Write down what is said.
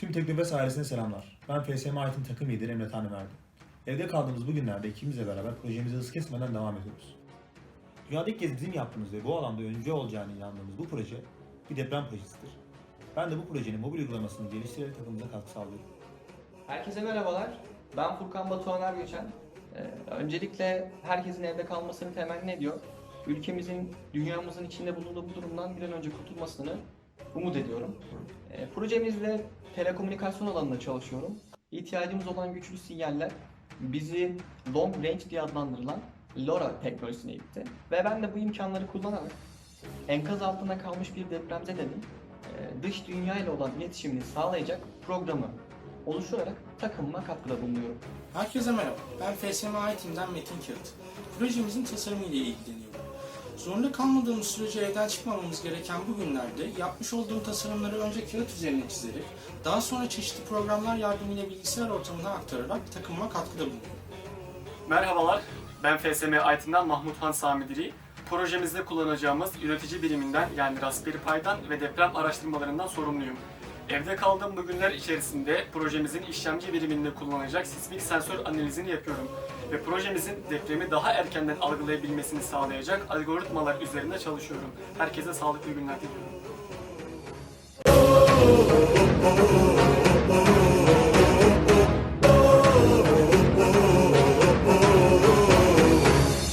Tüm Teknofest ailesine selamlar. Ben FSM Ait'in takım lideri Emre Tanrıverdi. Evde kaldığımız bu günlerde ekibimizle beraber projemize hız kesmeden devam ediyoruz. Dünyada ilk kez bizim yaptığımız ve bu alanda öncü olacağını inandığımız bu proje bir deprem projesidir. Ben de bu projenin mobil uygulamasını geliştirerek takımımıza katkı sağlıyorum. Herkese merhabalar. Ben Furkan Batuhan Ergöçen. Ee, öncelikle herkesin evde kalmasını temenni ediyor. Ülkemizin, dünyamızın içinde bulunduğu bu durumdan bir an önce kurtulmasını umut ediyorum. Ee, projemizde telekomünikasyon alanında çalışıyorum. İhtiyacımız olan güçlü sinyaller bizi long range diye adlandırılan LoRa teknolojisine itti. Ve ben de bu imkanları kullanarak enkaz altında kalmış bir depremzedenin e, dış dünya ile olan iletişimini sağlayacak programı oluşturarak takımıma katkıda bulunuyorum. Herkese merhaba. Ben FSM Eğitim'den Metin Kağıt. Projemizin tasarımı ile ilgileniyorum. Zorunda kalmadığımız sürece evden çıkmamamız gereken bu günlerde yapmış olduğum tasarımları önce kağıt üzerine çizerek, daha sonra çeşitli programlar yardımıyla bilgisayar ortamına aktararak takımıma katkıda bulunuyorum. Merhabalar, ben FSM Aytin'den Mahmut Han Samidiri. Projemizde kullanacağımız üretici biriminden yani Raspberry Pi'den ve deprem araştırmalarından sorumluyum. Evde kaldığım bu günler içerisinde projemizin işlemci biriminde kullanacak sismik sensör analizini yapıyorum. Ve projemizin depremi daha erkenden algılayabilmesini sağlayacak algoritmalar üzerinde çalışıyorum. Herkese sağlıklı günler diliyorum.